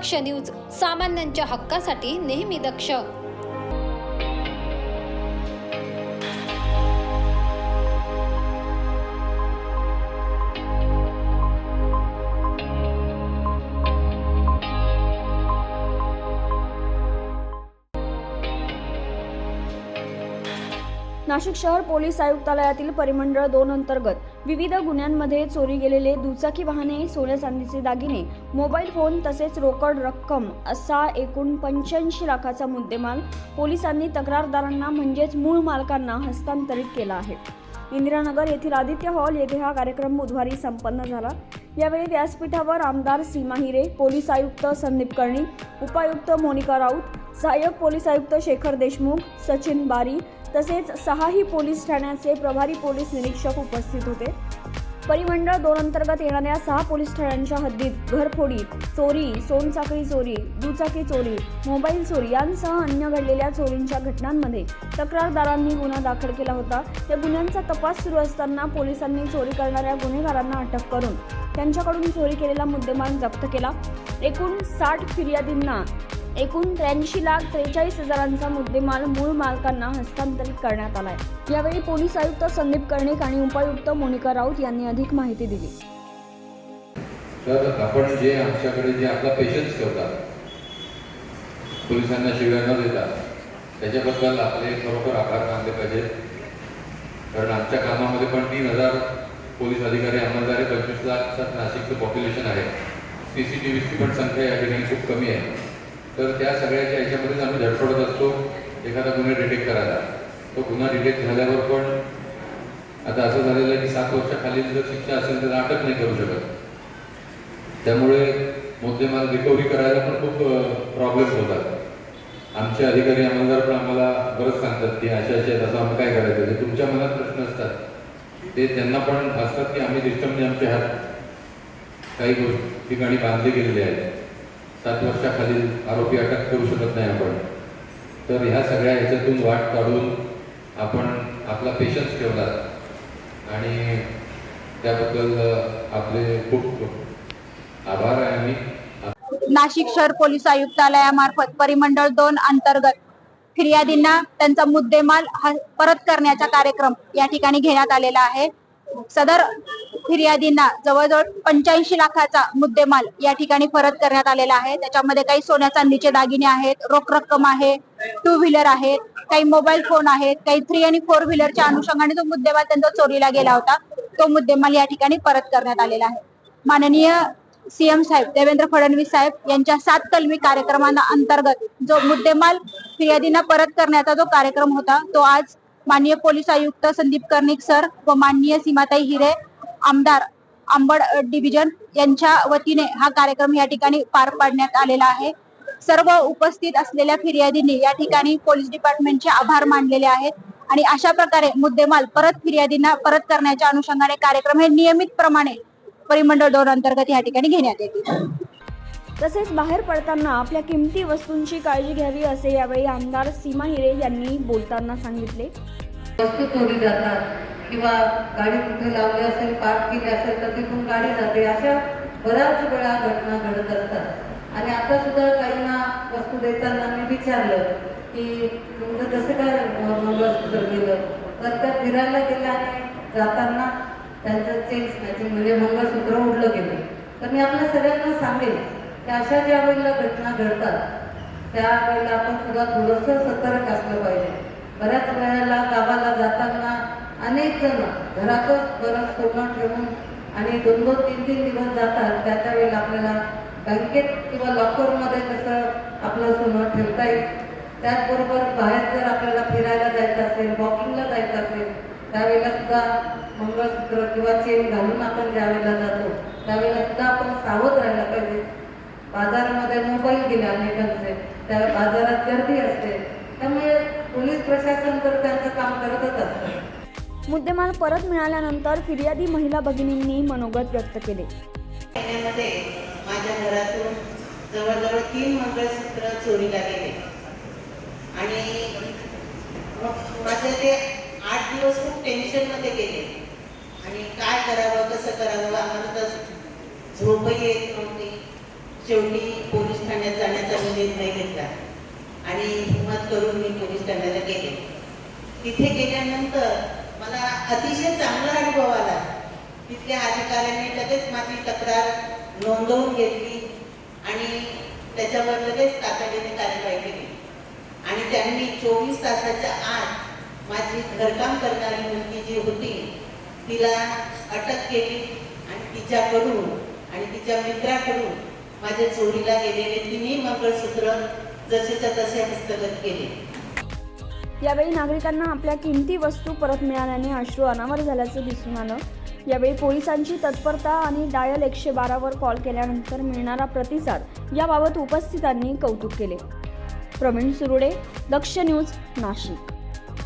दक्ष news सामान्यांच्या हक्कासाठी नेहमी दक्ष. नाशिक शहर पोलीस आयुक्तालयातील परिमंडळ दोन अंतर्गत विविध गुन्ह्यांमध्ये चोरी गेलेले दुचाकी वाहने सोन्या चांदीचे दागिने मोबाईल फोन तसेच रोकड रक्कम असा एकूण पंच्याऐंशी लाखाचा मुद्देमाल पोलिसांनी तक्रारदारांना म्हणजेच मूळ मालकांना हस्तांतरित केला आहे. इंदिरानगर येथील आदित्य हॉल येथे हा कार्यक्रम बुधवारी संपन्न झाला. यावेळी व्यासपीठावर आमदार सीमा हिरे पोलीस आयुक्त संदीप कर्णी उपायुक्त मोनिका राऊत सहाय्यक पोलीस आयुक्त शेखर देशमुख सचिन बारी तसेच सहाही पोलीस ठाण्याचे प्रभारी पोलीस निरीक्षक उपस्थित होते. परिमंडळ दोन अंतर्गत येणाऱ्या सहा पोलीस ठाण्यांच्या हद्दीत घरफोडी चोरी सोनचाकरी चोरी दुचाकी चोरी मोबाईल चोरी यांसह अन्य घडलेल्या चोरींच्या घटनांमध्ये तक्रारदारांनी गुन्हा दाखल केला होता. या गुन्ह्यांचा तपास सुरू असताना पोलिसांनी चोरी करणाऱ्या गुन्हेगारांना अटक करून त्यांच्याकडून चोरी केलेला मुद्देमाल जप्त केला. एकूण साठ फिर्यादींना एकूण त्र्याऐंशी लाख त्रेचाळीस हजारांचा मुद्देमाल मूळ मालकांना हस्तांतरित करण्यात आलाय. यावेळी पोलीस आयुक्त संदीप कर्णिक आणि उपायुक्त मोनिका राऊत यांनी अधिक माहिती दिली. तर आपण जे आमच्याकडे जे आपला पेशन्स ठेवतात पोलिसांना शिव्या न देतात त्याच्याबद्दल आपले खरोखर आभार मानले पाहिजेत. कारण आमच्या कामामध्ये पण तीन हजार पोलीस अधिकारी अंमलदारी पंचवीस लाख नाशिकचं पॉप्युलेशन आहे. सी सी टी व्हीची पण संख्या या ठिकाणी खूप कमी आहे. तर त्या सगळ्याच्या याच्यामध्येच आम्ही धडपडत असतो. एखादा गुन्हा डिटेक्ट करायला. तो गुन्हा डिटेक्ट झाल्यावर पण आता असं झालेलं आहे की सात वर्षाखाली जर शिक्षा असेल तर अटक नाही करू शकत. त्यामुळे मुद्देमाल रिकव्हरी करायला पण खूप प्रॉब्लेम्स होतात. आमचे अधिकारी आमदार पण आम्हाला बरंच सांगतात की अशा अशा आहेत, असं आम्ही काय करायचं? ते तुमच्या मनात प्रश्न असतात. ते त्यांना पण असतात की आम्ही सिस्टमने आमचे हात काही गोष्टी ठिकाणी बांधले गेलेले आहेत. सात वर्षाखालील आरोपी अटक करू शकत नाही आपण. तर ह्या सगळ्या ह्याच्यातून वाट काढून आपण आपला पेशन्स ठेवला आणि त्याबद्दल आपले खूप आभार आहे आम्ही. नाशिक शहर पोलीस आयुक्तालयामार्फत परिमंडळ दोन अंतर्गत फिर्यादींना त्यांचा मुद्देमाल परत करण्याचा कार्यक्रम या ठिकाणी घेण्यात आलेला आहे. सदर फिर्यादींना जवळजवळ पंच्याऐंशी लाखाचा मुद्देमाल या ठिकाणी परत करण्यात आलेला आहे. त्याच्यामध्ये काही सोन्या चांदीचे दागिने आहेत रोख रक्कम आहे टू व्हीलर आहेत काही मोबाईल फोन आहेत काही थ्री आणि फोर व्हीलरच्या अनुषंगाने जो मुद्देमाल त्यांचा चोरीला गेला होता तो मुद्देमाल या ठिकाणी परत करण्यात आलेला आहे. माननीय सीएम साहेब देवेंद्र फडणवीस साहेब यांच्या सात कलमी कार्यक्रमांना अंतर्गत जो मुद्देमाल फिर्यादींना परत करण्याचा जो कार्यक्रम होता तो आज माननीय पोलीस आयुक्त संदीप कर्णिक सर व माननीय सीमाताई हिरे आमदार आंबड डिव्हिजन यांच्या वतीने हा कार्यक्रम या ठिकाणी पार पाडण्यात आलेला आहे. सर्व उपस्थित असलेल्या फिर्यादींनी या ठिकाणी पोलीस डिपार्टमेंटचे आभार मानलेले आहेत आणि अशा प्रकारे मुद्देमाल परत फिर्यादींना परत करण्याच्या अनुषंगाने कार्यक्रम हे नियमितप्रमाणे परिमंडळ दोन अंतर्गत या ठिकाणी घेण्यात येतील. तसेच बाहेर पडताना आपल्या किमती वस्तूंची काळजी घ्यावी असे यावेळी आमदार सीमा हिरे यांनी बोलताना सांगितले. वस्तू चोरी जातात. किंवा गाडी कुठे लावली असेल पार्क केली असेल तर तिथून गाडी जाते. अशा बऱ्याच वेळा घटना घडत असतात. आणि आता सुद्धा काहींना वस्तू देताना मी विचारलं की तुमचं कसं काय मंगळसूत्र गेलं? तर त्या फिरायला गेल्या आणि जाताना त्यांचं चेन स्नॅचिंग म्हणजे मंगळसूत्र उडलं गेलं. तर मी आपल्या सगळ्यांना सांगेन की अशा ज्या वेळेला घटना घडतात त्यावेळेला आपण सुद्धा थोडंसं सतर्क असलं पाहिजे. बऱ्याच वेळेला गावाला जाताना अनेक जण घरातच बरंच सोनं ठेवून आणि दोन दोन तीन तीन दिवस जातात. त्या त्या वेळेला आपल्याला बँकेत किंवा लॉकरमध्ये कसं आपलं सोनं ठेवता येईल त्याचबरोबर बाहेर जर आपल्याला फिरायला जायचं असेल वॉकिंगला जायचं असेल त्यावेळेला सुद्धा मंगळसूत्र किंवा चेन घालून आपण ज्यावेळेला जातो त्यावेळेला सुद्धा आपण सावध राहायला पाहिजे. बाजारामध्ये मोबाईल गेले अनेकांचे त्या बाजारात गर्दी असते. त्यामुळे पोलीस प्रशासन तर त्यांचं काम करतच असतं. मुद्देमाल परत मिळाल्यानंतर फिर्यादी महिला भगिनींनी मनोगत व्यक्त केले. महिन्यामध्ये माझ्या घरातून जवळजवळ तीन मंगळसूत्र चोरीला गेले. आणि मग माझे ते आठ दिवस खूप टेन्शनमध्ये गेले. आणि काय करावं कसं करावं आम्हाला तर झोपही येत नव्हती. शेवटी पोलीस ठाण्यात जाण्याचा मी निर्णय घेतला. आणि हिंमत करून मी पोलीस ठाण्याला गेले. तिथे गेल्यानंतर अतिशय चांगला अनुभव आला. तिथल्या अधिकाऱ्यांनी लगेच माझी तक्रार नोंदवून घेतली आणि त्याच्यावर लगेच तातडीने कार्यवाही केली. आणि त्यांनी चोवीस तासाच्या आत माझी घरकाम करणारी मुलगी जी होती तिला अटक केली आणि तिच्याकडून आणि तिच्या मित्राकडून माझ्या चोरीला गेलेले तिन्ही मंगळसूत्र जसेच्या तसे हस्तगत केले. यावेळी नागरिकांना आपल्या किमती वस्तू परत मिळाल्याने अश्रू अनावर झाल्याचं दिसून आलं. यावेळी पोलिसांची तत्परता आणि डायल एकशे बारावर कॉल केल्यानंतर मिळणारा प्रतिसाद याबाबत उपस्थितांनी कौतुक केले. प्रवीण सुरुडे दक्ष न्यूज नाशिक.